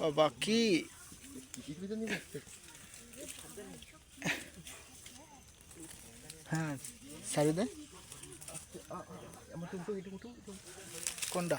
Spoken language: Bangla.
বাবা কি? হ্যাঁ সারি দে। কোনটা?